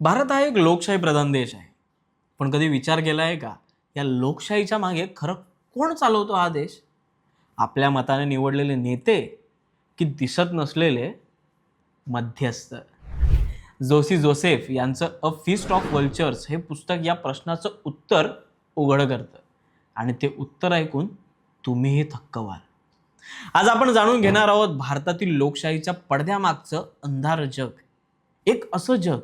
भारत हा एक लोकशाही प्रधान देश आहे. पण कधी विचार केला आहे का? या लोकशाहीच्या मागे खरं कोण चालवतो हा देश? आपल्या मताने निवडलेले नेते की दिसत नसलेले मध्यस्थ. जोसी जोसेफ यांचं अ फिस्ट ऑफ वल्चर्स हे पुस्तक या प्रश्नाचं उत्तर उघड करतं. आणि ते उत्तर ऐकून तुम्हीही थक्क व्हाल आज आपण जाणून घेणार आहोत भारतातील लोकशाहीच्या पडद्यामागचं अंधार जग. एक असं जग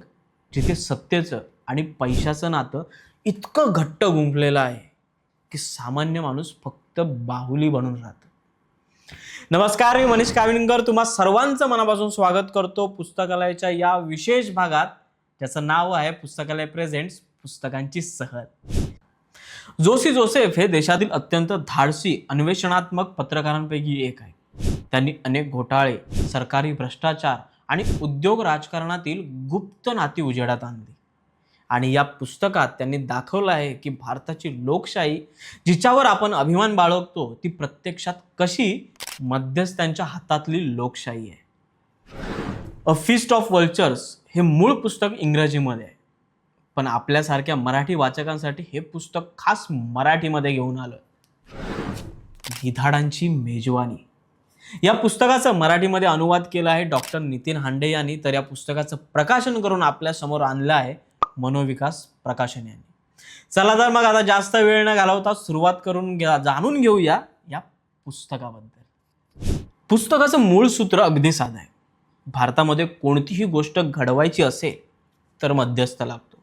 जिथे सत्तेचं आणि पैशाचं नातं इतकं घट्ट गुंफलेलं आहे की सामान्य माणूस फक्त बाहुली बनून राहतं. नमस्कार मी मनीष काविणकर तुम्हा सर्वांचं मनापासून स्वागत करतो पुस्तकालयाच्या या विशेष भागात. ज्याचं नाव आहे पुस्तकालय प्रेझेंट्स पुस्तकांची सहल. जोशी जोसेफ हे देशातील अत्यंत धाडसी अन्वेषणात्मक पत्रकारांपैकी एक आहे त्यांनी अनेक घोटाळे सरकारी भ्रष्टाचार आणि उद्योग राजकारणातील गुप्त नाती उजेडात आणली. आणि या पुस्तकात त्यांनी दाखवलं आहे की भारताची लोकशाही जिच्यावर आपण अभिमान बाळगतो ती प्रत्यक्षात कशी मध्यस्थांच्या हातातली लोकशाही आहे. अ फिस्ट ऑफ वल्चर्स हे मूळ पुस्तक इंग्रजीमध्ये आहे. पण आपल्यासारख्या मराठी वाचकांसाठी हे पुस्तक खास मराठीमध्ये घेऊन आलं. गिधाडांची मेजवानी. या पुस्तकाचं मराठीमध्ये अनुवाद केला आहे डॉक्टर नितीन हांडे यांनी. तर या पुस्तकाचं प्रकाशन करून आपल्यासमोर आणलं आहे मनोविकास प्रकाशन यांनी. चला तर मग आता जास्त वेळ न घालवता सुरुवात करून घ्या जाणून घेऊया या पुस्तकाबद्दल. पुस्तकाचं मूळ सूत्र अगदी साधं आहे. भारतामध्ये कोणतीही गोष्ट घडवायची असेल तर मध्यस्थ लागतो.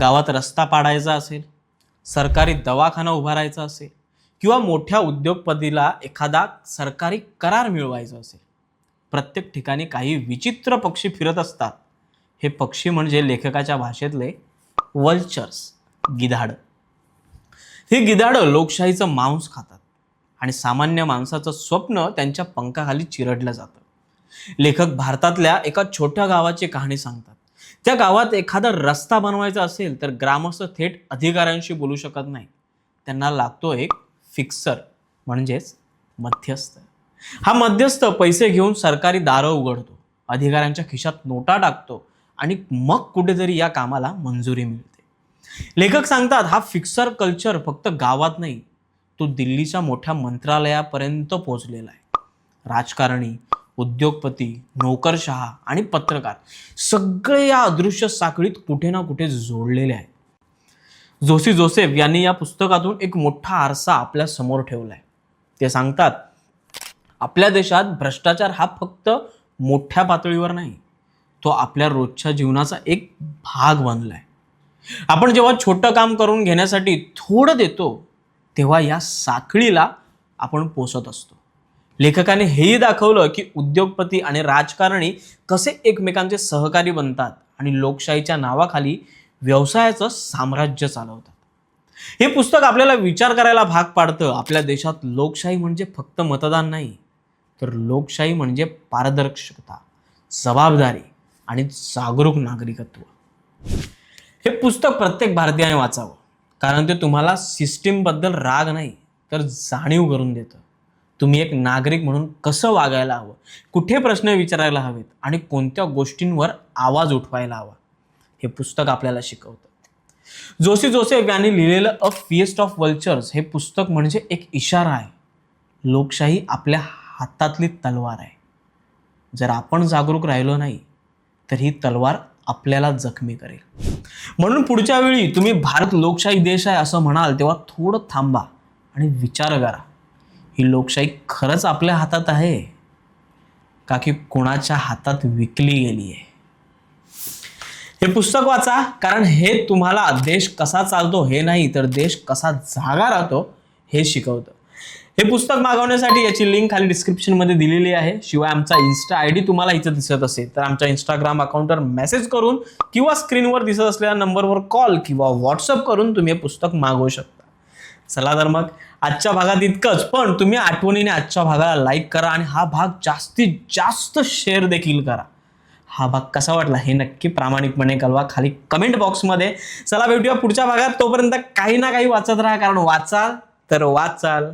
गावात रस्ता पाडायचा असेल सरकारी दवाखाना उभारायचा असेल किंवा मोठ्या उद्योगपतीला एखादा सरकारी करार मिळवायचा असेल. प्रत्येक ठिकाणी काही विचित्र पक्षी फिरत असतात. हे पक्षी म्हणजे लेखकाच्या भाषेतले वल्चर्स गिधाड. हे गिधाडं लोकशाहीचं मांस खातात आणि सामान्य माणसाचं स्वप्न त्यांच्या पंखाखाली चिरडलं जातं. लेखक भारतातल्या एका छोट्या गावाची कहाणी सांगतात. त्या गावात एखादा रस्ता बनवायचा असेल तर ग्रामस्थ थेट अधिकाऱ्यांशी बोलू शकत नाही त्यांना लागतो एक फिक्सर म्हणजेच मध्यस्थ. हा मध्यस्थ पैसे घेऊन सरकारी दारं उघडतो अधिकाऱ्यांच्या खिशात नोटा टाकतो आणि मग कुठेतरी या कामाला मंजुरी मिळते. लेखक सांगतात हा फिक्सर कल्चर फक्त गावात नाही तो दिल्लीच्या मोठ्या मंत्रालयापर्यंत पोहोचलेला आहे. राजकारणी उद्योगपती नोकरशहा आणि पत्रकार सगळे या अदृश्य साखळीत कुठे ना कुठे जोडलेले आहेत. जोशी जोसेफ यांनी या पुस्तकातून एक मोठा आरसा आपल्यासमोर आहे ते सांगतात आपल्या देशात भ्रष्टाचार हा फक्त मोठ्या पातळीवर नाही तो आपल्या रोजच्या जीवनाचा एक भाग बनलाय. आपण जेव्हा छोटं काम करून घेण्यासाठी थोडं देतो तेव्हा या साखळीला आपण पोसत असतो. लेखकाने हेही दाखवलं की उद्योगपती आणि राजकारणी कसे एकमेकांचे सहकारी बनतात आणि लोकशाहीच्या नावाखाली व्यवसायाचं साम्राज्य चालवतात. हे पुस्तक आपल्याला विचार करायला भाग पाडतं. आपल्या देशात लोकशाही म्हणजे फक्त मतदान नाही तर लोकशाही म्हणजे पारदर्शकता जबाबदारी आणि जागरूक नागरिकत्व. हे पुस्तक प्रत्येक भारतीयाने वाचावं कारण ते तुम्हाला सिस्टीमबद्दल राग नाही तर जाणीव करून देतं. तुम्ही एक नागरिक म्हणून कसं वागायला हवं कुठे प्रश्न विचारायला हवेत आणि कोणत्या गोष्टींवर आवाज उठवायला हवा? हे पुस्तक आपल्याला शिकवतं. जोशी जोसेफ यांनी लिहिलेलं अ फिएस्ट ऑफ वल्चर्स हे पुस्तक म्हणजे एक इशारा आहे. लोकशाही आपल्या हातातली तलवार आहे. जर आपण जागरूक राहिलो नाही तर ही तलवार आपल्याला जखमी करेल. म्हणून पुढच्या वेळी तुम्ही भारत लोकशाही देश आहे असं म्हणाल तेव्हा थोडं थांबा आणि विचार करा. ही लोकशाही खरंच आपल्या हातात आहे? का की कोणाच्या हातात विकली गेली आहे हे पुस्तक वाचा कारण हे तुम्हाला देश कसा चालतो हे नाही तर देश कसा जागा राहतो हे शिकवतं. हे पुस्तक मागवण्यासाठी याची लिंक खाली डिस्क्रिप्शनमध्ये दिलेली आहे. शिवाय आमचा इन्स्टा आय डी तुम्हाला इथं दिसत असेल तर आमच्या इंस्टाग्राम अकाउंटवर मेसेज करून किंवा स्क्रीनवर दिसत असलेल्या नंबरवर कॉल किंवा व्हॉट्सअप करून तुम्ही हे पुस्तक मागवू शकता. चला तर मग आजच्या भागात इतकंच पण तुम्ही आठवणीने आजच्या भागाला लाईक करा आणि हा भाग जास्तीत जास्त शेअर देखील करा. हा भाग कसा वाटला हे नक्की प्रामाणिकपणे कळवा. खाली कमेंट बॉक्समध्ये चला भेटूया पुढच्या भागात. तोपर्यंत काही ना काही वाचत राहा कारण वाचाल तर वाचाल.